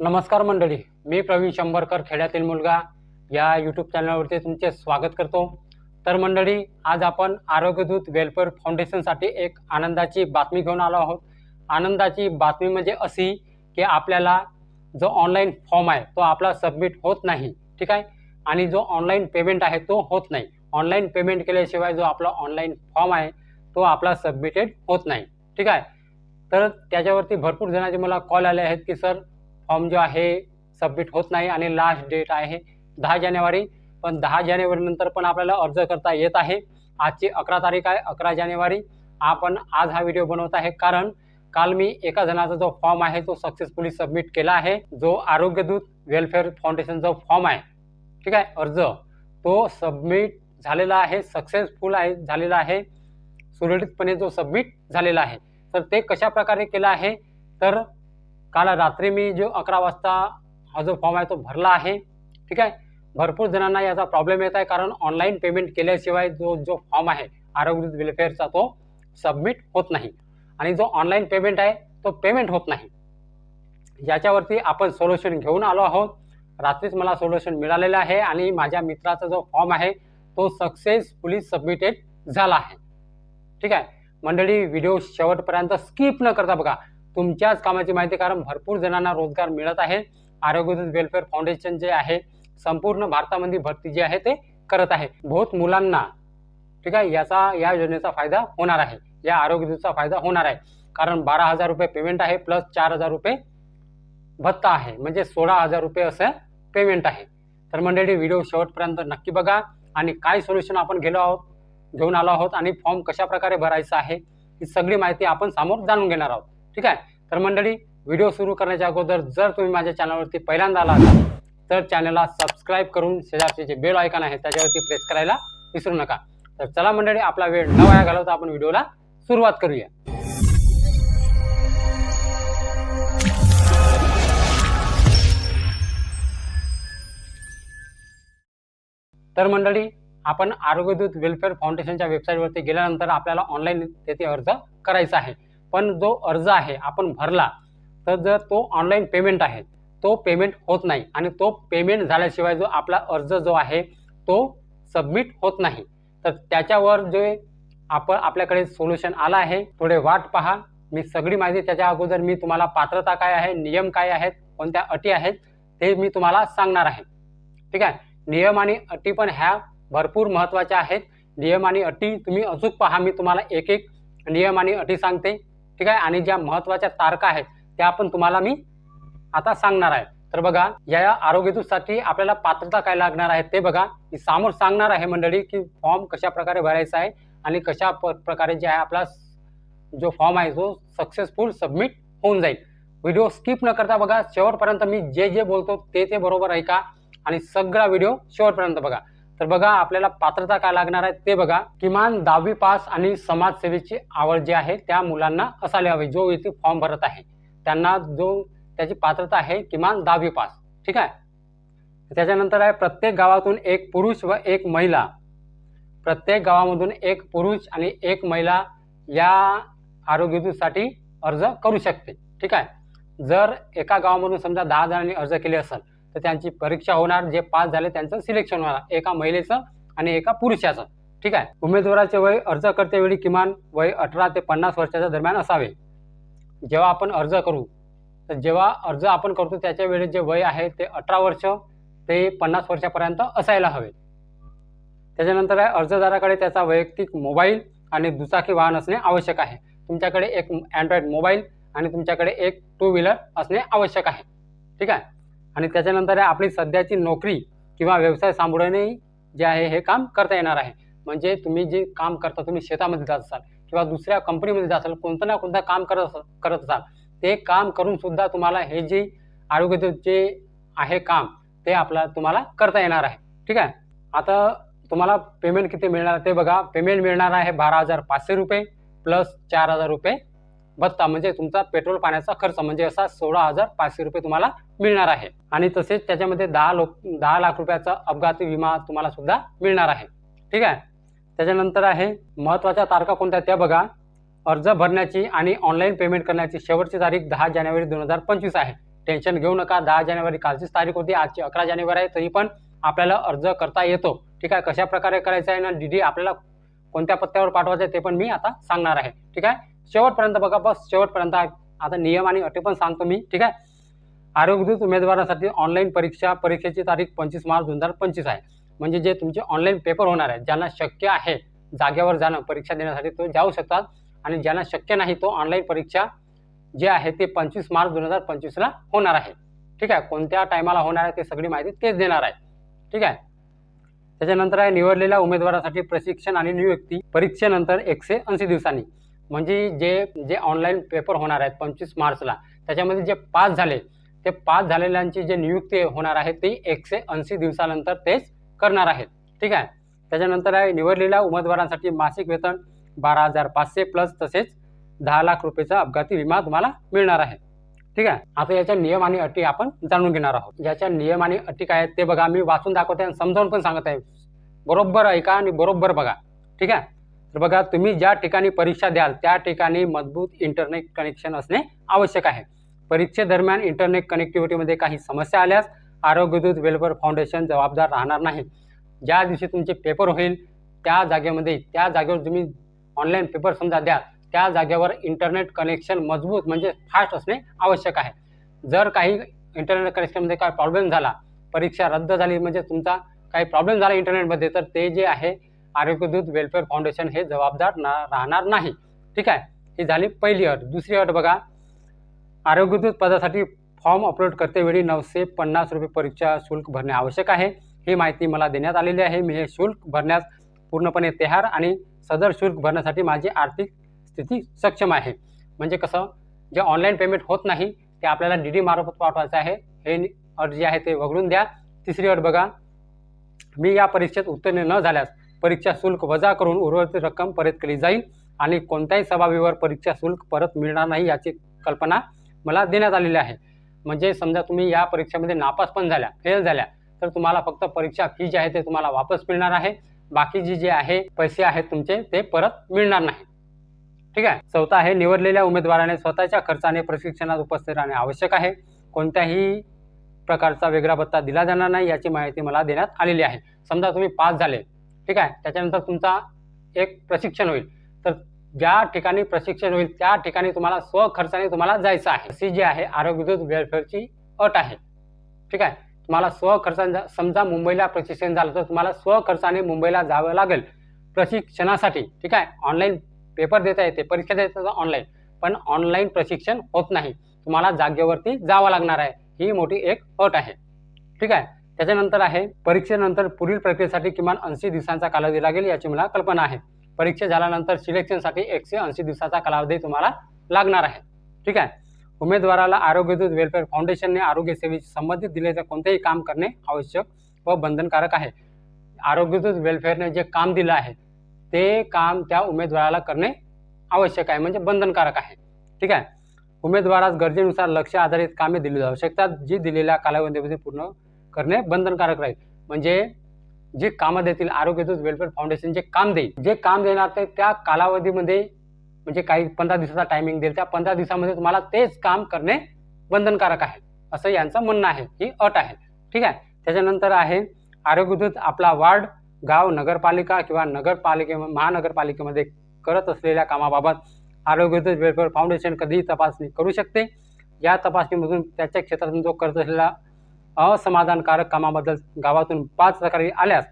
नमस्कार मंडळी मी प्रवीण शंभरकर खेड्यातील मुलगा. या यूट्यूब चॅनलवरती तुमचे स्वागत करतो. तर मंडळी आज आपण आरोग्यदूत वेलफेअर फाउंडेशनसाठी एक आनंदाची बातमी घेऊन आलो आहोत. आनंदाची बातमी म्हणजे अशी की आपल्याला जो ऑनलाईन फॉर्म आहे तो आपला सबमिट होत नाही. ठीक आहे? आणि जो ऑनलाईन पेमेंट आहे तो होत नाही. ऑनलाईन पेमेंट केल्याशिवाय जो आपला ऑनलाईन फॉर्म आहे तो आपला सबमिटेड होत नाही. ठीक आहे? तर त्याच्यावरती भरपूर जणांचे मला कॉल आले आहेत की सर फॉर्म जो आहे सबमिट होत नाही आणि लास्ट डेट आहे दहा जानेवारी. पण दहा जानेवारीनंतर पण आपल्याला अर्ज करता येत आहे. आजची अकरा तारीख आहे अकरा जानेवारी. आपण आज हा व्हिडिओ बनवत आहे. कारण काल मी एका जणाचा जो फॉर्म आहे तो सक्सेसफुली सबमिट केला आहे. जो आरोग्यदूत वेलफेअर फाउंडेशनचा फॉर्म आहे. ठीक आहे? अर्ज. तो सबमिट झालेला आहे सक्सेसफुल आहे झालेला आहे. सुरळीतपणे जो सबमिट झालेला आहे. तर ते कशा प्रकारे केलं आहे? तर काल रात्री मी जो अकरा वाजता हा जो फॉर्म आहे तो भरला आहे ठीक आहे? भरपूर जणांना याचा प्रॉब्लेम येत आहे कारण ऑनलाईन पेमेंट केल्याशिवाय जो जो फॉर्म आहे आरोग्य वेलफेअरचा तो सबमिट होत नाही. आणि जो ऑनलाईन पेमेंट आहे तो पेमेंट होत नाही. याच्यावरती आपण सोल्युशन घेऊन आलो आहोत. रात्रीच मला सोल्युशन मिळालेलं आहे आणि माझ्या मित्राचा जो फॉर्म आहे तो सक्सेसफुली सबमिटेड झाला आहे. ठीक आहे? मंडळी व्हिडिओ शेवटपर्यंत स्किप न करता बघा. तुमच्याच कामाची माहिती कारण भरपूर जणांना रोजगार मिळत आहे. आरोग्यदूत वेलफेअर फाउंडेशन जे आहे संपूर्ण भारतामध्ये भरती जी आहे ते करत आहे. बहुत मुलांना ठीक आहे याचा या योजनेचा फायदा होणार आहे. या आरोग्यदूतचा फायदा होणार आहे. कारण बारा हजार रुपये पेमेंट आहे प्लस चार हजार रुपये भत्ता आहे. म्हणजे सोळा हजार रुपये असं पेमेंट आहे. तर मंडळी व्हिडिओ शेवटपर्यंत नक्की बघा. आणि काय सोल्युशन आपण गेलो आहोत घेऊन आलो आहोत आणि फॉर्म कशा प्रकारे भरायचा आहे ही सगळी माहिती आपण समोर जाणून घेणार आहोत. ठीक आहे? तर मंडळी व्हिडिओ सुरू करण्याच्या अगोदर जर तुम्ही माझ्या चॅनलवरती पहिल्यांदा आला तर चॅनलला सबस्क्राईब करून शेजारचे जे बेल आयकॉन आहे त्याच्यावरती प्रेस करायला विसरू नका. तर चला मंडळी आपला वेळ न वाया घालवता आपण व्हिडिओला सुरुवात करूया. तर मंडळी आपण आरोग्यदूत वेलफेअर फाउंडेशनच्या वेबसाईटवरती गेल्यानंतर आपल्याला ऑनलाईन तेथे अर्ज करायचा आहे. पण जो अर्ज आहे आपण भरला तर जर तो ऑनलाईन पेमेंट आहे तो पेमेंट होत नाही आणि तो पेमेंट झाल्याशिवाय जो आपला अर्ज जो आहे तो सबमिट होत नाही. तर त्याच्यावर जे आपण आपल्याकडे सोल्युशन आलं आहे थोडे वाट पहा. मी सगळी माहिती त्याच्या अगोदर मी तुम्हाला पात्रता काय आहे नियम काय आहेत कोणत्या अटी आहेत ते मी तुम्हाला सांगणार आहे. ठीक आहे? नियम आणि अटी पण ह्या भरपूर महत्त्वाच्या आहेत. नियम आणि अटी तुम्ही अचूक पहा मी तुम्हाला एक एक नियम आणि अटी सांगते. ठीक आहे? आणि ज्या महत्त्वाच्या तारखा आहेत त्या पण तुम्हाला मी आता सांगणार आहे. तर बघा या आरोग्यदूतसाठी आपल्याला पात्रता काय लागणार आहे ते बघा. मी समोर सांगणार आहे मंडळी की फॉर्म कशा प्रकारे भरायचा आहे आणि कशा प- प्रकारे जे आहे आपला जो फॉर्म आहे तो सक्सेसफुल सबमिट होऊन जाईल. व्हिडिओ स्किप न करता बघा शेवटपर्यंत मी जे जे बोलतो ते ते बरोबर ऐका आणि सगळा व्हिडिओ शेवटपर्यंत बघा. तर बघा आपल्याला पात्रता काय लागणार आहे ते बघा. किमान दहावी पास आणि समाजसेवेची आवड जी आहे त्या मुलांना असायला हवी जो इथे फॉर्म भरत आहे. त्यांना जो त्याची पात्रता आहे किमान दहावी पास. ठीक आहे? त्याच्यानंतर आहे प्रत्येक गावातून एक पुरुष व एक महिला. प्रत्येक गावामधून एक पुरुष आणि एक महिला या आरोग्यदूतसाठी अर्ज करू शकते. ठीक आहे? जर एका गावामधून समजा दहा जणांनी अर्ज केले असेल तर त्यांची परीक्षा होणार जे पास झाले त्यांचं सिलेक्शन होणार. एका महिलेचं आणि एका पुरुषाचं. ठीक आहे? उमेदवाराचे वय अर्ज करतेवेळी किमान वय अठरा ते पन्नास वर्षाच्या दरम्यान असावे. जेव्हा आपण अर्ज करू तर जेव्हा अर्ज आपण करतो त्याच्या वेळी जे वय आहे ते अठरा वर्ष ते पन्नास वर्षापर्यंत असायला हवे. त्याच्यानंतर आहे अर्जदाराकडे त्याचा वैयक्तिक मोबाईल आणि दुचाकी वाहन असणे आवश्यक आहे. तुमच्याकडे एक अँड्रॉइड मोबाईल आणि तुमच्याकडे एक टू व्हीलर असणे आवश्यक आहे. ठीक आहे? आणि त्याच्यानंतर आपली सध्याची नोकरी किंवा व्यवसाय सांभाळूनही जे आहे हे काम करता येणार आहे. म्हणजे तुम्ही जे काम करता तुम्ही शेतामध्ये जात असाल किंवा दुसऱ्या कंपनीमध्ये जात असाल कोणतं ना कोणतं काम करत अस- करत असाल ते काम करून सुद्धा तुम्हाला हे जे आरोग्य जे आहे काम ते आपला तुम्हाला करता येणार आहे. ठीक आहे? आता तुम्हाला पेमेंट किती मिळणार ते बघा. पेमेंट मिळणार आहे बारा हजार पाचशे रुपये प्लस चार हजार रुपये भत्ता म्हणजे तुमचा पेट्रोल पाण्याचा खर्च म्हणजे असा सोळा हजार पाचशे रुपये तुम्हाला मिळणार आहे. आणि तसेच त्याच्यामध्ये दहा लोक दहा लाख रुपयाचा अपघाती विमा तुम्हाला सुद्धा मिळणार आहे. ठीक आहे? त्याच्यानंतर आहे महत्त्वाच्या तारखा कोणत्या त्या बघा. अर्ज भरण्याची आणि ऑनलाईन पेमेंट करण्याची शेवटची तारीख दहा जानेवारी दोन हजार पंचवीस आहे. टेन्शन घेऊ नका दहा जानेवारी कालचीच तारीख होती आजची अकरा जानेवारी आहे तरी पण आपल्याला अर्ज करता येतो. ठीक आहे? कशा प्रकारे करायचं आहे ना डी डी आपल्याला कोणत्या पत्त्यावर पाठवायचं आहे ते पण मी आता सांगणार आहे. ठीक आहे? शेवटपर्यंत बघा बस शेवटपर्यंत आता नियम आणि अटी पण सांगतो मी ठीक आहे? आरोग्यदूत उमेदवारासाठी ऑनलाईन परीक्षा परीक्षेची तारीख पंचवीस मार्च दोन हजार पंचवीस आहे. म्हणजे जे तुमचे ऑनलाईन पेपर होणार आहे ज्यांना शक्य आहे जागेवर जाणं परीक्षा देण्यासाठी तो जाऊ शकतात. आणि ज्यांना शक्य नाही तो ऑनलाईन परीक्षा जे आहे ते पंचवीस मार्च दोन हजार पंचवीसला होणार आहे. ठीक आहे? कोणत्या टायमाला होणार आहे ते सगळी माहिती तेच देणार आहे. ठीक आहे? त्याच्यानंतर आहे निवडलेल्या उमेदवारासाठी प्रशिक्षण आणि नियुक्ती परीक्षेनंतर एकशे ऐंशी दिवसांनी. म्हणजे जे जे ऑनलाईन पेपर होणार आहेत पंचवीस मार्चला त्याच्यामध्ये जे पास झाले ते पास झालेल्यांची जे नियुक्ती होणार आहे ती एकशे ऐंशी दिवसानंतर तेच करणार आहेत. ठीक आहे? त्याच्यानंतर आहे निवडलेल्या उमेदवारांसाठी मासिक वेतन बारा हजार पाचशे प्लस तसेच दहा लाख रुपयेचा अपघाती विमा तुम्हाला मिळणार आहे. ठीक आहे? आता याच्या नियम आणि अटी आपण जाणून घेणार आहोत. याच्या नियम आणि अटी काय आहेत ते बघा. मी वाचून दाखवते आणि समजावून पण सांगत आहे. बरोबर ऐका आणि बरोबर बघा. ठीक आहे? तर बघा तुम्ही ज्या ठिकाणी परीक्षा द्याल त्या ठिकाणी मजबूत इंटरनेट कनेक्शन असणे आवश्यक आहे. परीक्षेदरम्यान इंटरनेट कनेक्टिव्हिटीमध्ये काही समस्या आल्यास आरोग्यदूत वेलफेअर फाउंडेशन जबाबदार राहणार नाही. ज्या दिवशी तुमचे पेपर होईल त्या जागेमध्ये त्या जागेवर तुम्ही ऑनलाईन पेपर समजा द्या त्या जागेवर इंटरनेट कनेक्शन मजबूत म्हणजे फास्ट असणे आवश्यक आहे. जर काही इंटरनेट कनेक्शनमध्ये काय प्रॉब्लेम झाला परीक्षा रद्द झाली म्हणजे तुमचा काही प्रॉब्लेम झाला इंटरनेटमध्ये तर ते जे आहे आरोग्यदूत वेलफेअर फाउंडेशन हे जबाबदार ना राहणार नाही. ठीक आहे? ही झाली पहिली अट. दुसरी अट बघा. आरोग्यदूत पदासाठी फॉर्म अपलोड करतेवेळी नऊशे पन्नास रुपये परीक्षा शुल्क भरणे आवश्यक आहे. ही माहिती मला देण्यात आलेली आहे. मी हे शुल्क भरण्यास पूर्णपणे तयार आणि सदर शुल्क भरण्यासाठी माझी आर्थिक स्थिती सक्षम आहे. म्हणजे कसं? जे ऑनलाईन पेमेंट होत नाही ते आपल्याला डी डी मार्फत पाठवायचं आहे. हे अट जे आहे ते वगळून द्या. तिसरी अट बघा. मी या परीक्षेत उत्तीर्ण न झाल्यास परीक्षा शुल्क वजा करून उर्वरित रक्कम परत केली जाईल आणि कोणत्याही सभावीवर परीक्षा शुल्क परत मिळणार नाही याची कल्पना मला देण्यात आलेली आहे. म्हणजे समजा तुम्ही या परीक्षेमध्ये नापास पण झाल्या फेल झाल्या तर तुम्हाला फक्त परीक्षा फी जी आहे ते तुम्हाला वापस मिळणार आहे. बाकी जी जे आहे पैसे आहेत तुमचे ते परत मिळणार नाही. ठीक आहे? चौथा आहे निवडलेल्या उमेदवाराने स्वतःच्या खर्चाने प्रशिक्षणात उपस्थित राहणे आवश्यक आहे. कोणत्याही प्रकारचा वेगळा भत्ता दिला जाणार नाही याची माहिती मला देण्यात आलेली आहे. समजा तुम्ही पास झाले ठीक आहे? त्याच्यानंतर तुमचा एक प्रशिक्षण होईल. तर ज्या ठिकाणी प्रशिक्षण होईल त्या ठिकाणी तुम्हाला स्वखर्चाने तुम्हाला जायचं आहे. सी जी आहे आरोग्यदूत वेलफेअरची अट आहे. ठीक आहे? तुम्हाला स्वखर्चाने समजा मुंबईला प्रशिक्षण झालं तर तुम्हाला स्वखर्चाने मुंबईला जावं लागेल. प्रशिक्षणासाठी ठीक आहे? ऑनलाईन पेपर देता येते परीक्षा देता येतात ऑनलाईन पण ऑनलाईन प्रशिक्षण होत नाही. तुम्हाला जागेवरती जावं लागणार आहे. ही मोठी एक अट आहे. ठीक आहे? त्याच्यानंतर आहे परीक्षेनंतर पुढील प्रक्रियेसाठी किमान ऐंशी दिवसांचा कालावधी लागेल याची मला कल्पना आहे. परीक्षा झाल्यानंतर सिलेक्शनसाठी एकशे ऐंशी दिवसाचा कालावधी तुम्हाला लागणार आहे. ठीक आहे? उमेदवाराला आरोग्यदूत वेलफेअर फाउंडेशनने आरोग्य सेवेशी संबंधित दिलेले कोणतेही काम करणे आवश्यक व बंधनकारक आहे. आरोग्यदूत वेलफेअरने जे काम दिलं आहे ते काम त्या उमेदवाराला करणे आवश्यक आहे म्हणजे बंधनकारक आहे. ठीक आहे? उमेदवारास गरजेनुसार लक्ष आधारित कामे दिली जाऊ शकतात जी दिलेल्या कालावधीमध्ये पूर्ण करणे बंधनकारक राहील. म्हणजे जे कामं देतील आरोग्यदूत वेलफेअर फाउंडेशन जे काम देईल जे काम देणार ते त्या कालावधीमध्ये म्हणजे काही पंधरा दिवसाचा टायमिंग देईल त्या पंधरा दिवसामध्ये तुम्हाला तेच काम करणे बंधनकारक आहे. असं यांचं म्हणणं आहे. ही अट आहे. ठीक आहे? त्याच्यानंतर आहे आरोग्यदूत आपला वार्ड गाव नगरपालिका किंवा नगरपालिके महानगरपालिकेमध्ये करत असलेल्या कामाबाबत आरोग्यदूत वेलफेअर फाउंडेशन कधीही तपासणी करू शकते. या तपासणीमधून त्याच्या क्षेत्रातून जो करत असलेला असमाधानकारक कामाबद्दल गावातून पाच तक्रारी आल्यास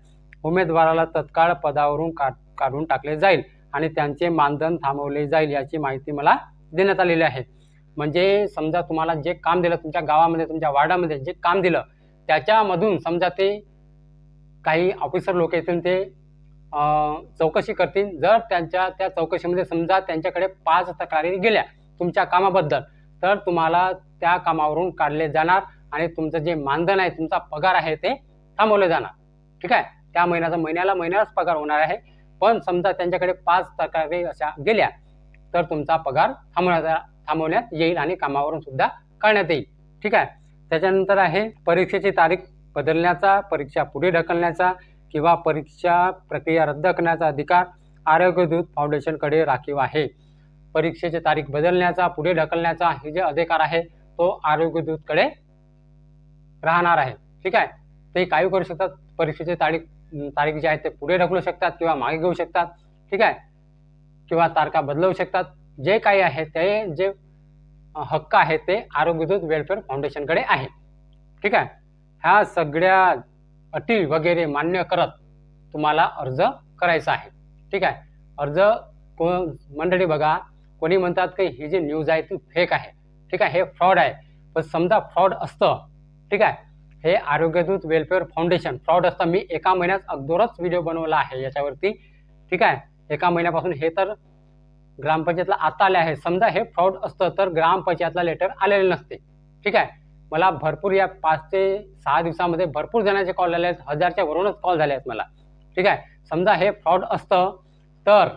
उमेदवाराला तत्काळ पदावरून का काढून टाकले जाईल आणि त्यांचे मानधन थांबवले जाईल याची माहिती मला देण्यात आलेली आहे. म्हणजे समजा तुम्हाला जे काम दिलं तुमच्या गावामध्ये तुमच्या वार्डामध्ये जे काम दिलं त्याच्यामधून समजा ते काही ऑफिसर लोक येतील ते चौकशी करतील. जर त्यांच्या त्या चौकशीमध्ये समजा त्यांच्याकडे पाच तक्रारी गेल्या तुमच्या कामाबद्दल तर तुम्हाला त्या कामावरून काढले जाणार. आणि तुमचं जे मानधन आहे तुमचा पगार आहे ते थांबवले जाणार. ठीक आहे? त्या महिन्याचा महिन्याला महिन्यालाच पगार होणार आहे. पण समजा त्यांच्याकडे पाच तक्रारी अशा गेल्या तर तुमचा पगार थांबवण्याचा थांबवण्यात येईल आणि कामावरून सुद्धा काढण्यात येईल. ठीक आहे? त्याच्यानंतर आहे परीक्षेची तारीख बदलण्याचा परीक्षा पुढे ढकलण्याचा किंवा परीक्षा प्रक्रिया रद्द करण्याचा अधिकार आरोग्यदूत फाउंडेशनकडे राखीव आहे. परीक्षेची तारीख बदलण्याचा पुढे ढकलण्याचा हे जे अधिकार आहे तो आरोग्यदूतकडे राहणार आहे. ठीक आहे? ते काही करू शकतात. परीक्षेची तारीख तारीख जी आहे ते पुढे ढकलू शकतात किंवा मागे घेऊ शकतात. ठीक आहे? किंवा तारखा बदलवू शकतात. जे काही आहे ते जे हक्क आहे ते आरोग्यदूत वेलफेअर फाउंडेशनकडे आहे. ठीक आहे? ह्या सगळ्या अटी वगैरे मान्य करत तुम्हाला अर्ज करायचा आहे. ठीक आहे? अर्ज को मंडळी बघा कोणी म्हणतात की ही जी न्यूज आहे ती फेक आहे. ठीक आहे? हे फ्रॉड आहे. पण समजा फ्रॉड असतं ठीक आहे? हे आरोग्यदूत वेलफेअर फाउंडेशन फ्रॉड असतं. मी एका महिन्यात अगोदरच व्हिडिओ बनवला आहे याच्यावरती. ठीक आहे? एका महिन्यापासून हे तर ग्रामपंचायतला आता आले आहे. समजा हे फ्रॉड असतं तर ग्रामपंचायतला लेटर आलेले नसते. ठीक आहे? मला भरपूर या पाच ते सहा दिवसामध्ये भरपूर जणांचे कॉल झाले आहेत. हजारच्या वरूनच कॉल झाले आहेत मला. ठीक आहे? समजा हे फ्रॉड असतं तर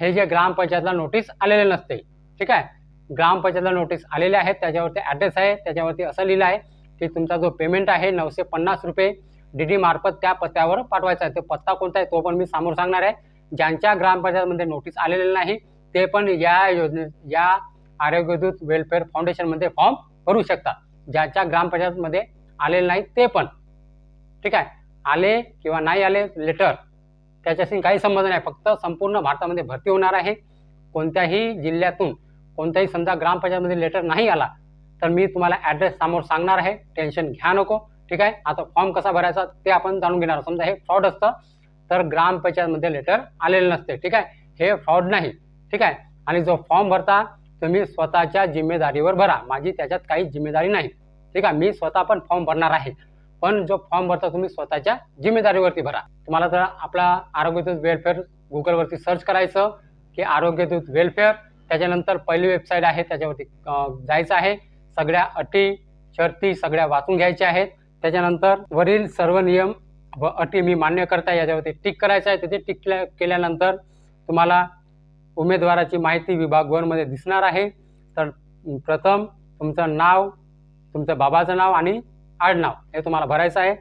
हे जे ग्रामपंचायतला नोटीस आलेले नसते. ठीक आहे? ग्रामपंचायतला नोटीस आलेले आहेत. त्याच्यावरती ॲड्रेस आहे. त्याच्यावरती असं लिहिलं आहे. की तुमचा जो पेमेंट आहे नऊशे पन्नास रुपये डी डी मार्फत त्या पत्त्यावर पाठवायचा आहे. तो पत्ता कोणता आहे तो पण मी समोर सांगणार आहे. ज्यांच्या ग्रामपंचायतमध्ये नोटीस आलेले नाही ते पण या योजने या आरोग्यदूत वेलफेअर फाउंडेशनमध्ये फॉर्म भरू शकतात ज्याच्या ग्रामपंचायतमध्ये आलेले नाही ते पण. ठीक आहे? आले किंवा नाही आले लेटर त्याच्याशी काही संबंध नाही. फक्त संपूर्ण भारतामध्ये भरती होणार आहे. कोणत्याही जिल्ह्यातून कोणत्याही समजा ग्रामपंचायतमध्ये लेटर नाही आला तर मी तुम्हाला ॲड्रेस समोर सांगणार आहे. टेन्शन घ्या नको. ठीक आहे? आता फॉर्म कसा भरायचा ते आपण जाणून घेणार समजा हे फ्रॉड असतं तर ग्रामपंचायतमध्ये लेटर आलेलं नसते. ठीक आहे? हे फ्रॉड नाही. ठीक आहे? आणि जो फॉर्म भरता तुम्ही स्वतःच्या जिम्मेदारीवर भरा. माझी त्याच्यात काही जिम्मेदारी नाही. ठीक आहे? मी स्वतः पण फॉर्म भरणार आहे. पण जो फॉर्म भरता तुम्ही स्वतःच्या जिम्मेदारीवरती भरा. तुम्हाला तर आपला आरोग्यदूत वेलफेअर गुगलवरती सर्च करायचं की आरोग्यदूत वेलफेअर त्याच्यानंतर पहिली वेबसाईट आहे त्याच्यावरती जायचं आहे. सगळ्या अटी शर्ती सगळ्या वाचून घ्यायच्या आहेत. त्याच्यानंतर वरील सर्व नियम व अटी मी मान्य करता याच्यावरती टिक करायचं आहे. तिथे टिक केल्यानंतर तुम्हाला उमेदवाराची माहिती विभाग वनमध्ये दिसणार आहे. तर प्रथम तुमचं नाव तुमचं बाबाचं नाव आणि आडनाव हे तुम्हाला भरायचं आहे.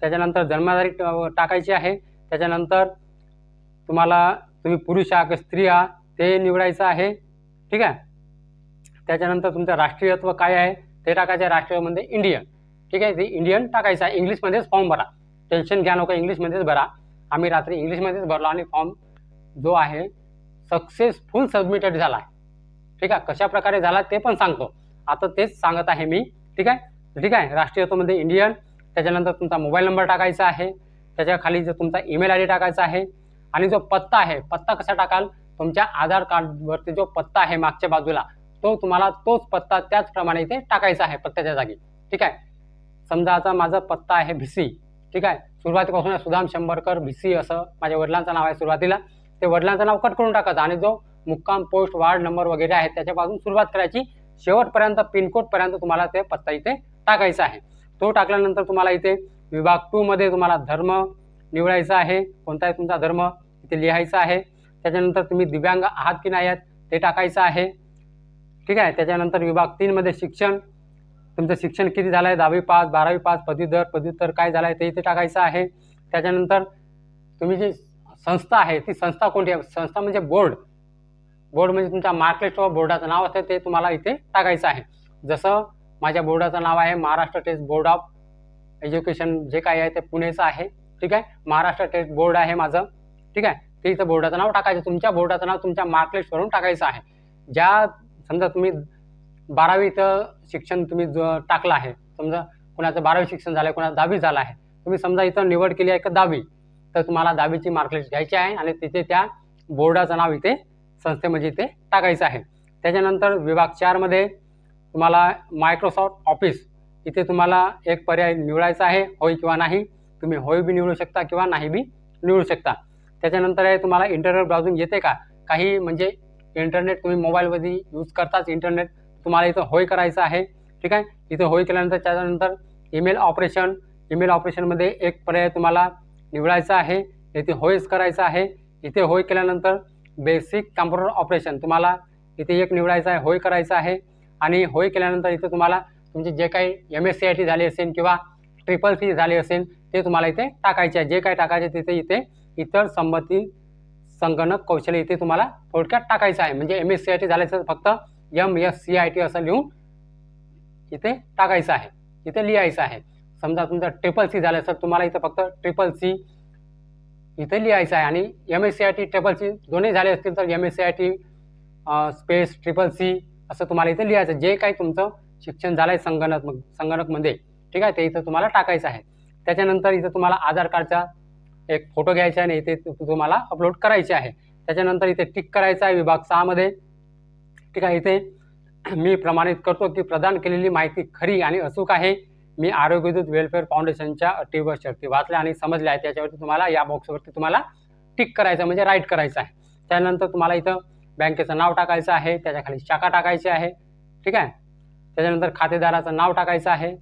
त्याच्यानंतर जन्मतारीख टाकायची आहे. त्याच्यानंतर तुम्हाला तुम्ही पुरुष आहात की स्त्री आहात ते निवडायचं आहे. ठीक आहे? त्याच्यानंतर तुमचं राष्ट्रीयत्व काय आहे? ते टाकायचं आहे राष्ट्रीयमध्ये इंडियन ठीक आहे? ते इंडियन टाकायचं आहे. इंग्लिशमध्येच फॉर्म भरा. टेन्शन घ्या नको. इंग्लिशमध्येच भरा. आम्ही रात्री इंग्लिशमध्येच भरलो आणि फॉर्म जो आहे सक्सेसफुल सबमिटेड झाला आहे. ठीक आहे? कशा प्रकारे झाला ते पण सांगतो. आता तेच सांगत आहे मी. ठीक आहे? ठीक आहे? राष्ट्रीयत्वमध्ये इंडियन त्याच्यानंतर तुमचा मोबाईल नंबर टाकायचा आहे. त्याच्याखाली जो तुमचा ईमेल आय डी टाकायचा आहे. आणि जो पत्ता आहे पत्ता कसा टाकाल? तुमच्या आधार कार्डवरती जो पत्ता आहे मागच्या बाजूला. तो तुम्हाला तोच पत्ता त्याचप्रमाणे इथे टाकायचा आहे पत्त्याच्या जागी. ठीक आहे? समजा आता माझा पत्ता आहे भिसी ठीक आहे? सुरुवातीपासून सुदाम शंभरकर भिसी असं माझ्या वडिलांचं नाव आहे सुरुवातीला. ते वडिलांचं नाव कट करून टाकायचं आणि जो मुक्काम पोस्ट वार्ड नंबर वगैरे आहे त्याच्यापासून सुरुवात करायची. शेवटपर्यंत पिनकोडपर्यंत तुम्हाला ते पत्ता इथे टाकायचा आहे. तो टाकल्यानंतर तुम्हाला इथे विभाग टू मध्ये तुम्हाला धर्म निवडायचा आहे. कोणता आहे तुमचा धर्म? इथे लिहायचा आहे. त्याच्यानंतर तुम्ही दिव्यांग आहात की नाही आहेत ते टाकायचं आहे. ठीक आहे? त्याच्यानंतर विभाग तीनमध्ये शिक्षण. तुमचं शिक्षण किती झालं आहे दहावी पास बारावी पास पदवीधर पदव्युत्तर काय झालं आहे ते इथे टाकायचं आहे. त्याच्यानंतर तुम्ही जी संस्था आहे ती संस्था कोणती आहे? संस्था म्हणजे बोर्ड. बोर्ड म्हणजे तुमच्या मार्कलिस्ट व बोर्डाचं नाव असतं ते तुम्हाला इथे टाकायचं आहे. जसं माझ्या बोर्डाचं नाव आहे Maharashtra state board of education जे काही आहे ते पुणेचं आहे. ठीक आहे? महाराष्ट्र टेस्ट बोर्ड आहे माझं. ठीक आहे? ते इथं बोर्डाचं नाव टाकायचं. तुमच्या बोर्डाचं नाव तुमच्या मार्कलिस्टवरून टाकायचं आहे. ज्या समजा तुम्ही बारावी इथं शिक्षण तुम्ही जो टाकलं आहे समजा कुणाचं बारावी शिक्षण झालं आहे कुणाचं दहावी झालं आहे तुम्ही समजा इथं निवड केली आहे का दहावी तर तुम्हाला दहावीची मार्कलिस्ट घ्यायची आहे आणि तिथे त्या बोर्डाचं नाव इथे संस्थेमध्ये इथे टाकायचं आहे. त्याच्यानंतर विभाग चारमध्ये तुम्हाला मायक्रोसॉफ्ट ऑफिस इथे तुम्हाला एक पर्याय निवडायचा आहे होय किंवा नाही तुम्ही होय बी निवडू शकता किंवा नाही बी निवडू शकता. त्याच्यानंतर आहे तुम्हाला इंटरनेट ब्राउझिंग येते का? काही म्हणजे इंटरनेट तुम्ही मोबाईलमध्ये यूज करताच इंटरनेट तुम्हाला इथं होय करायचं आहे. ठीक आहे? इथं होय केल्यानंतर त्याच्यानंतर ईमेल ऑपरेशन ईमेल ऑपरेशनमध्ये एक पर्याय तुम्हाला निवडायचा आहे. इथे होयच करायचं आहे. इथे होय केल्यानंतर बेसिक कॉम्प्युटर ऑपरेशन तुम्हाला इथे एक निवडायचं आहे होय करायचं आहे. आणि होय केल्यानंतर इथे तुम्हाला तुमचे जे काही M S C I T झाली असेल किंवा ट्रिपल सी झाली असेल ते तुम्हाला इथे टाकायचे आहे. जे काही टाकायचे तिथे इथे इतर संबंधित संगणक कौशल्य इथे तुम्हाला थोडक्यात टाकायचं आहे. म्हणजे M S C I T झाल्याचं फक्त M S C I T असं लिहून इथे टाकायचं आहे. इथे लिहायचं आहे. समजा तुमचं ट्रिपल सी झालं तर तुम्हाला इथं फक्त ट्रिपल सी इथे लिहायचं आहे. आणि M S C I T triple C दोन्ही झाले असतील तर M S C I T space triple C असं तुम्हाला इथे लिहायचं जे काही तुमचं शिक्षण झालं आहे संगणक संगणकमध्ये ठीक आहे ते इथं तुम्हाला टाकायचं आहे. त्याच्यानंतर इथं तुम्हाला आधार कार्डचा एक फोटो घ्यायचा आहे आणि इथे तुम्हाला अपलोड करायचे आहे. त्याच्यानंतर इथे टिक करायचा आहे विभाग सहामध्ये ठीक आहे इथे मी प्रमाणित करतो की प्रदान केलेली माहिती खरी आणि अचूक आहे. मी आरोग्यदूत वेलफेअर फाउंडेशनच्या अटी व वाचल्या आणि समजल्या आहे. त्याच्यावरती तुम्हाला या बॉक्सवरती तुम्हाला टिक करायचं म्हणजे राईट करायचं आहे. त्यानंतर तुम्हाला इथं बँकेचं नाव टाकायचं आहे. त्याच्याखाली शाखा टाकायची आहे. ठीक आहे? त्याच्यानंतर खातेदाराचं नाव टाकायचं आहे.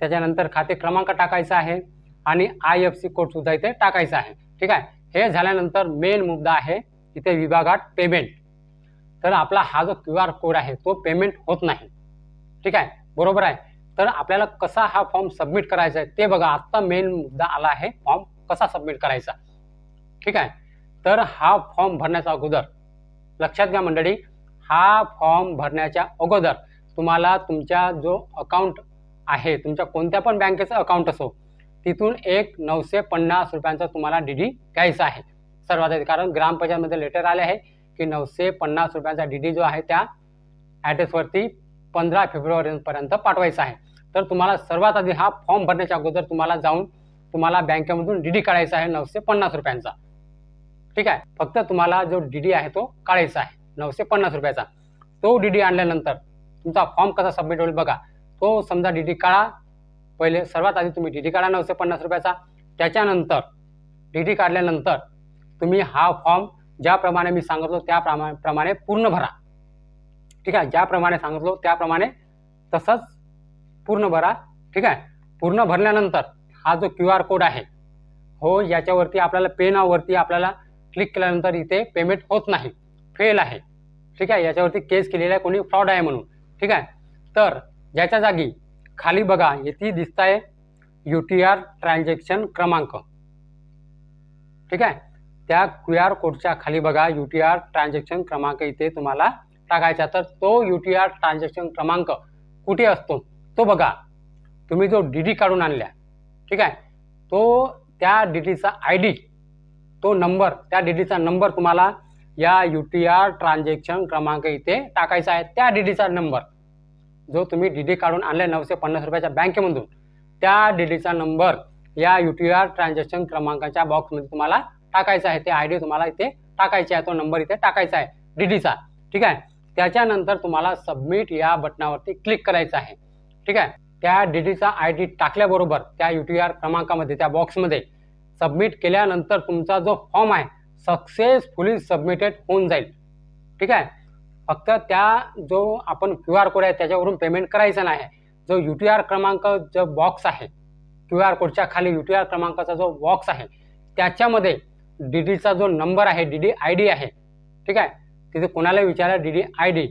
त्याच्यानंतर खाते क्रमांक टाकायचा आहे. आणि आय एफ सी कोड सुद्धा इथे टाकायचा आहे. ठीक आहे? हे झाल्यानंतर मेन मुद्दा आहे इथे विभागात पेमेंट तर आपला हा जो क्यू आर कोड आहे तो पेमेंट होत नाही. ठीक आहे? बरोबर आहे? तर आपल्याला कसा हा फॉर्म सबमिट करायचा आहे ते बघा. आत्ता मेन मुद्दा आला आहे फॉर्म कसा सबमिट करायचा. ठीक आहे? तर हा फॉर्म भरण्याच्या अगोदर लक्षात घ्या मंडळी हा फॉर्म भरण्याच्या अगोदर तुम्हाला तुमच्या जो अकाउंट आहे तुमच्या कोणत्या पण बँकेचं अकाउंट असो तिथून एक नऊशे पन्नास रुपयांचा तुम्हाला डी डी घ्यायचा आहे. सर्वात कारण ग्रामपंचायतमध्ये लेटर आले आहे की नऊशे पन्नास रुपयांचा डी डी जो आहे त्या ॲड्रेसवरती पंधरा फेब्रुवारीपर्यंत पाठवायचा आहे. तर तुम्हाला सर्वात आधी हा फॉर्म भरण्याच्या अगोदर तुम्हाला जाऊन तुम्हाला बँकेमधून डी डी काढायचा आहे नऊशे पन्नास रुपयांचा. ठीक आहे? फक्त तुम्हाला जो डी डी आहे तो काढायचा आहे नऊशे पन्नास रुपयाचा. तो डी डी आणल्यानंतर तुमचा फॉर्म कसा सबमिट होईल बघा. तो समजा डी डी काढा पहिले सर्वात आधी तुम्ही डी डी काढा नऊशे पन्नास रुपयाचा. त्याच्यानंतर डी डी काढल्यानंतर तुम्ही हा फॉर्म ज्याप्रमाणे मी सांगितलो त्याप्रमाणे प्रमाणे पूर्ण भरा. ठीक आहे? ज्याप्रमाणे सांगितलो त्याप्रमाणे तसंच पूर्ण भरा. ठीक आहे? पूर्ण भरल्यानंतर हा जो क्यू आर कोड आहे हो याच्यावरती आपल्याला पेनावरती आपल्याला क्लिक केल्यानंतर इथे पेमेंट होत नाही. फेल आहे. ठीक आहे? याच्यावरती केस केलेला आहे कोणी फ्रॉड आहे म्हणून. ठीक आहे? तर ज्याच्या जागी खाली बघा येथे दिसत आहे यू टी आर ट्रान्झॅक्शन क्रमांक. ठीक आहे? त्या क्यू आर कोडच्या खाली बघा यू टी आर ट्रान्झॅक्शन क्रमांक इथे तुम्हाला टाकायचा. तर तो यू टी आर ट्रान्झॅक्शन क्रमांक कुठे असतो? तो बघा. तुम्ही जो डी डी काढून आणल्या ठीक आहे? तो त्या डी डीचा आय डी तो नंबर त्या डी डीचा नंबर तुम्हाला या यू टी आर ट्रान्झॅक्शन क्रमांक इथे टाकायचा आहे. त्या डी डीचा नंबर. जो तुम्ही डी डी काढून आणलाय नऊशे पन्नास रुपयाच्या बँकेमधून त्या डी डीचा नंबर या यू टी आर ट्रान्झॅक्शन क्रमांकाच्या बॉक्समध्ये तुम्हाला टाकायचा आहे. ते आय डी तुम्हाला इथे टाकायचे आहे. तो नंबर इथे टाकायचा आहे डी डीचा ठीक आहे? त्याच्यानंतर तुम्हाला सबमिट या बटनावरती क्लिक करायचं आहे. ठीक आहे? त्या डी डीचा आय डी टाकल्याबरोबर त्या यू टी आर क्रमांकामध्ये त्या बॉक्समध्ये सबमिट केल्यानंतर तुमचा जो फॉर्म आहे सक्सेसफुली सबमिटेड होऊन जाईल. ठीक आहे? फक्त त्या जो आपण क्यू आर कोड आहे त्याच्यावरून पेमेंट करायचं नाही. जो यू टी आर क्रमांक जो बॉक्स आहे क्यू आर कोडच्या खाली यू टी आर क्रमांकाचा जो बॉक्स आहे त्याच्यामध्ये डी डीचा जो नंबर आहे डी डी आय डी आहे ठीक आहे? तिथे कोणाला विचारा डी डी आय डी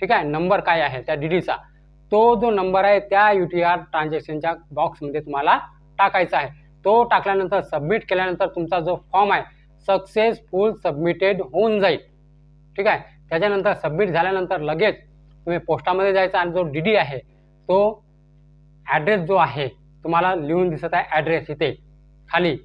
ठीक आहे? नंबर काय आहे त्या डी डीचा तो जो नंबर आहे त्या यू टी आर ट्रान्झॅक्शनच्या बॉक्समध्ये तुम्हाला टाकायचा आहे. तो टाकल्यानंतर सबमिट केल्यानंतर तुमचा जो फॉर्म आहे सक्सेसफुल सबमिटेड होऊन जाईल. ठीक आहे? त्याच्यानंतर सबमिट झाल्यानंतर लगेच तुम्ही पोस्टामध्ये जायचा आणि जो डी डी आहे तो ॲड्रेस जो आहे तुम्हाला लिहून दिसत आहे ॲड्रेस इथे. खाली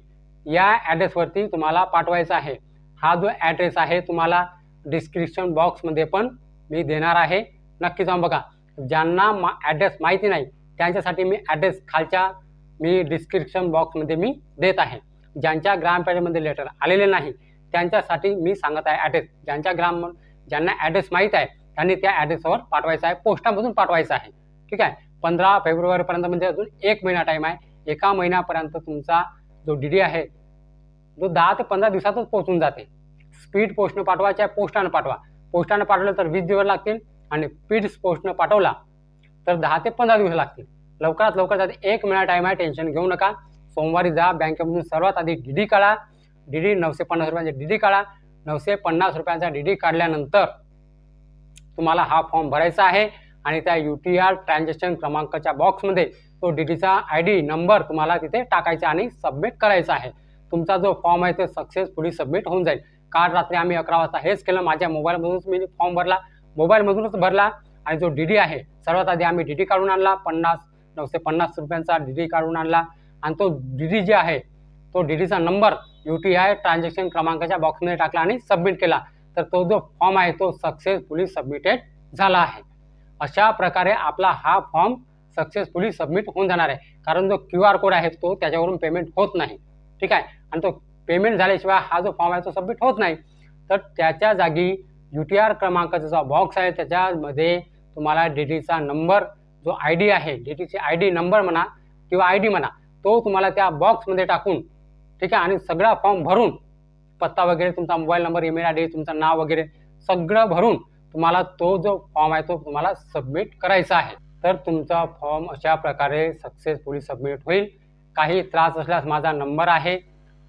या ॲड्रेसवरती तुम्हाला पाठवायचा आहे. हा जो ॲड्रेस आहे तुम्हाला डिस्क्रिप्शन बॉक्समध्ये पण मी देणार आहे. नक्की जाऊन बघा. ज्यांना मा ॲड्रेस माहिती नाही त्यांच्यासाठी मी ॲड्रेस खालच्या मी डिस्क्रिप्शन बॉक्समध्ये मी देत आहे. ज्यांच्या ग्रामपंचायतमध्ये लेटर आलेले नाही त्यांच्यासाठी मी सांगत आहे ॲड्रेस ज्यांच्या ग्राम ज्यांना ॲड्रेस माहीत आहे त्यांनी त्या ॲड्रेसवर पाठवायचा आहे पोस्टामधून पाठवायचा आहे. ठीक आहे? पंधरा फेब्रुवारीपर्यंत म्हणजे अजून एक महिना टाईम आहे. एका महिन्यापर्यंत तुमचा जो डी डी आहे जो दहा ते पंधरा दिवसातच पोहोचून जाते. स्पीड पोस्टनं पाठवायच्या पोस्टानं पाठवा. पोस्टानं पाठवलं तर वीस दिवस लागतील आणि स्पीड पोस्टनं पाठवला तर दहा ते पंधरा दिवस लागतील. लवकरात लवकर जाते एक महिना टाईम आहे टेन्शन घेऊ नका. सोमवारी जा बँकेमधून सर्वात आधी डी डी काढा. डी डी नऊशे पन्नास रुपयांचे डी डी काढा. नऊशे पन्नास रुपयांचा डी डी काढल्यानंतर तुम्हाला हा फॉर्म भरायचा आहे आणि त्या यू टी आर ट्रान्झॅक्शन क्रमांकाच्या बॉक्समध्ये तो डी डीचा आय डी नंबर तुम्हाला तिथे टाकायचा आणि सबमिट करायचा आहे. तुमचा जो फॉर्म आहे ते सक्सेसफुली सबमिट होऊन जाईल. काल रात्री आम्ही अकरा वाजता हेच केलं. माझ्या मोबाईलमधूनच मी फॉर्म भरला. मोबाईलमधूनच भरला आणि जो डी डी आहे सर्वात आधी आम्ही डी डी काढून आणला. पन्नास नऊशे पन्नास रुपयांचा डी डी काढून आणला. आणि तो डी डी जे आहे तो डी डीचा number U T I transaction क्रमांकाच्या बॉक्समध्ये टाकला आणि सबमिट केला. तर तो जो फॉर्म आहे तो सक्सेसफुली सबमिटेड झाला आहे. अशा प्रकारे आपला हा फॉर्म सक्सेसफुली सबमिट होऊन जाणार आहे. कारण जो क्यू आर कोड आहे तो त्याच्यावरून पेमेंट होत नाही. ठीक आहे? आणि तो पेमेंट झाल्याशिवाय हा जो फॉर्म आहे तो सबमिट होत नाही. तर त्याच्या जागी यू टी आर क्रमांकाचा जो बॉक्स आहे त्याच्यामध्ये तुम्हाला डी टीचा नंबर जो आय डी आहे डी टीची आय डी नंबर म्हणा किंवा आय डी म्हणा तो तुम्हाला त्या बॉक्समध्ये टाकून ठीक आहे? आणि सगळा फॉर्म भरून पत्ता वगैरे तुमचा mobile number email I D तुमचं नाव वगैरे सगळं भरून तुम्हाला तो जो फॉर्म आहे तो तुम्हाला सबमिट करायचा आहे. तर तुमचा फॉर्म अशा प्रकारे सक्सेसफुली सबमिट होईल. काही त्रास असल्यास माझा नंबर आहे.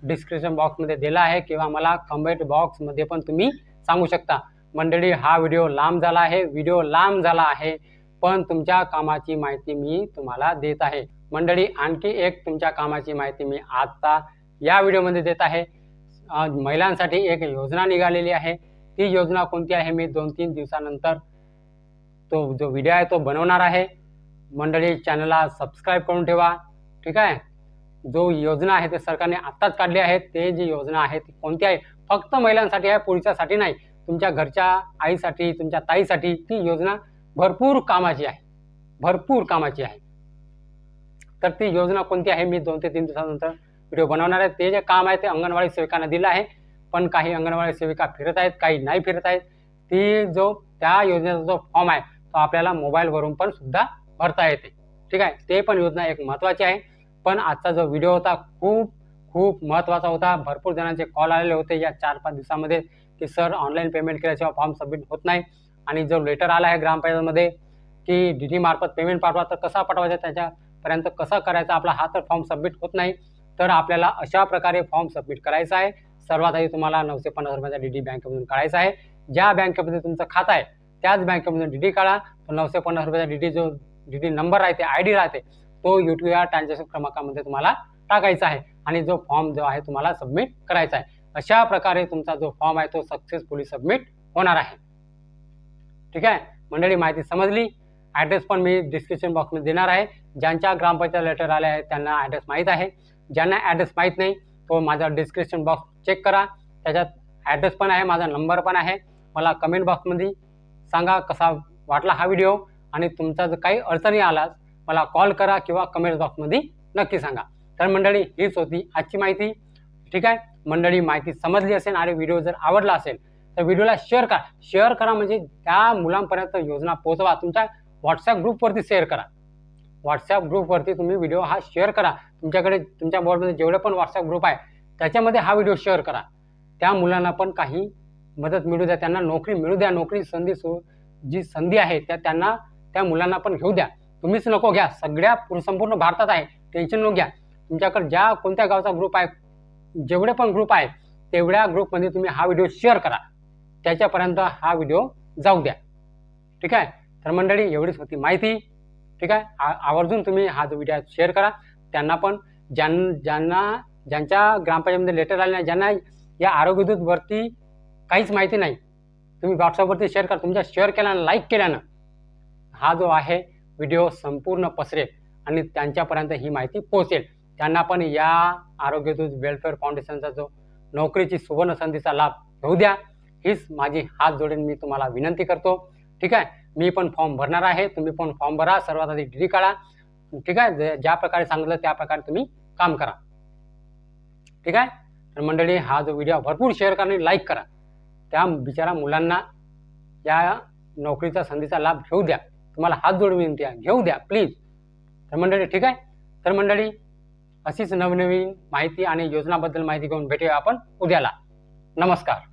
डिस्क्रिप्शन बॉक्समध्ये दिला आहे किंवा मला कमेंट बॉक्समध्ये पण तुम्ही सांगू शकता. मंडळी हा व्हिडिओ लांब झाला आहे. व्हिडिओ लांब झाला आहे. पण तुमच्या कामाची माहिती मी तुम्हाला देत आहे. मंडळी आणखी एक तुमच्या कामाची माहिती मी आता या व्हिडिओमध्ये देत आहे. महिलांसाठी एक योजना निघालेली आहे. ती योजना कोणती आहे मी दोन तीन दिवसानंतर तो जो व्हिडिओ आहे तो बनवणार आहे. मंडळी चॅनलला सबस्क्राईब करून ठेवा. ठीक आहे? जो योजना आहे ते सरकारने आत्ताच काढली आहे. ते जी योजना आहे ती कोणती आहे? फक्त महिलांसाठी आहे पुरुषासाठी नाही. तुमच्या घरच्या आईसाठी तुमच्या ताईसाठी ती योजना भरपूर कामाची आहे. भरपूर कामाची आहे. तर ती योजना कोणती आहे मी दोन ते तीन दिवसानंतर व्हिडिओ बनवणार आहेत. ते जे काम आहे ते अंगणवाडी सेविकांना दिलं आहे. पण काही अंगणवाडी सेविका फिरत आहेत काही नाही फिरत आहेत. ती जो त्या योजनेचा जो फॉर्म आहे तो आपल्याला मोबाईलवरून पण सुद्धा भरता येते. ठीक आहे? ते पण योजना एक महत्त्वाची आहे. पण आजचा जो व्हिडिओ होता खूप खूप महत्त्वाचा होता. भरपूर जणांचे कॉल आलेले होते या चार पाच दिवसामध्ये की सर ऑनलाईन पेमेंट केल्याशिवाय फॉर्म सबमिट होत नाही. आणि जो लेटर आला आहे ग्रामपंचायतमध्ये की डी डी मार्फत पेमेंट पाठवा तर कसा पाठवायचा? त्याच्यापर्यंत कसं करायचा? आपला हा तर फॉर्म सबमिट होत नाही. तर आपल्याला अशा प्रकारे फॉर्म सबमिट करायचा आहे. सर्वात आधी तुम्हाला नऊशे पन्नास रुपयाचा डी डी बँकेमधून काढायचा आहे. ज्या बँकेमध्ये तुमचं खातं आहे त्याच बँकेमधून डी डी काढा. तो नऊशे पन्नास रुपयाचा डी डी जो डी डी नंबर राहते आय डी राहते. तो यू या ट्रान्झॅक्शन क्रमांकामध्ये तुम्हाला टाकायचा आहे. आणि जो फॉर्म जो आहे तुम्हाला सबमिट करायचा आहे. अशा प्रकारे तुमचा जो फॉर्म आहे तो सक्सेसफुली सबमिट होणार आहे. ठीक आहे? मंडळी माहिती समजली? ॲड्रेस पण मी डिस्क्रिप्शन बॉक्समध्ये देणार आहे. ज्यांच्या ग्रामपंचायत लेटर आले आहे त्यांना ॲड्रेस माहीत आहे. ज्यांना ॲड्रेस माहीत नाही तो माझा डिस्क्रिप्शन बॉक्स चेक करा. त्याच्यात ॲड्रेस पण आहे माझा नंबर पण आहे. मला कमेंट बॉक्समध्ये सांगा कसा वाटला हा व्हिडिओ आणि तुमचा जर काही अडचणी आलाच मला कॉल करा किंवा कमेंट बॉक्समध्ये नक्की सांगा. तर मंडळी हीच होती आजची माहिती. ठीक आहे? मंडळी माहिती समजली असेल आणि व्हिडिओ जर आवडला असेल तर व्हिडिओला शेअर करा. शेअर करा म्हणजे त्या मुलांपर्यंत योजना पोहोचवा. तुमच्या व्हॉट्सॲप ग्रुपवरती शेअर करा. व्हॉट्सॲप ग्रुपवरती तुम्ही व्हिडिओ हा शेअर करा. तुमच्याकडे तुमच्या मोबाईलमध्ये जेवढे पण व्हॉट्सअप ग्रुप आहे त्याच्यामध्ये हा व्हिडिओ शेअर करा. त्या मुलांना पण काही मदत मिळू द्या त्यांना नोकरी मिळू द्या नोकरी संधी सु जी संधी आहे त्या त्यांना त्या मुलांना पण घेऊ द्या. तुम्हीच नको घ्या सगळ्या संपूर्ण भारतात आहे टेन्शन नको घ्या. तुमच्याकडे ज्या कोणत्या गावचा ग्रुप आहे जेवढे पण ग्रुप आहे तेवढ्या ग्रुपमध्ये तुम्ही हा व्हिडिओ शेअर करा. त्याच्यापर्यंत हा व्हिडिओ जाऊ द्या. ठीक आहे? तर मंडळी एवढीच होती माहिती. ठीक आहे? आ- आवर्जून तुम्ही हा जो व्हिडिओ शेअर करा. त्यांना पण ज्यां ज्यांना ज्यांच्या ग्रामपंचायतमध्ये लेटर आले नाही ज्यांना या आरोग्यदूतवरती काहीच माहिती नाही तुम्ही व्हॉट्सअपवरती शेअर करा तुमच्या शेअर केल्यानं लाईक केल्यानं हा जो आहे व्हिडिओ संपूर्ण पसरेल आणि त्यांच्यापर्यंत ही माहिती पोहोचेल. त्यांना पण या आरोग्यदूत वेलफेअर फाउंडेशनचा जो नोकरीची सुवर्ण संधीचा लाभ घेऊ द्या हीच माझी हात जोडून मी तुम्हाला विनंती करतो. ठीक आहे? मी पण फॉर्म भरणार आहे तुम्ही पण फॉर्म भरा सर्वात आधी डिग्री काढा. ठीक आहे? ज्या प्रकारे सांगितलं त्या प्रकारे तुम्ही काम करा. ठीक आहे? तर मंडळी हा जो व्हिडिओ भरपूर शेअर करा आणि लाईक करा. त्या बिचारा मुलांना या नोकरीचा संधीचा लाभ घेऊ द्या. तुम्हाला हात जोडून विनंती आहे घेऊ द्या प्लीज तर मंडळी ठीक आहे? तर मंडळी अशीच नवनवीन माहिती आणि योजनाबद्दल माहिती घेऊन भेटूया आपण उद्याला. नमस्कार.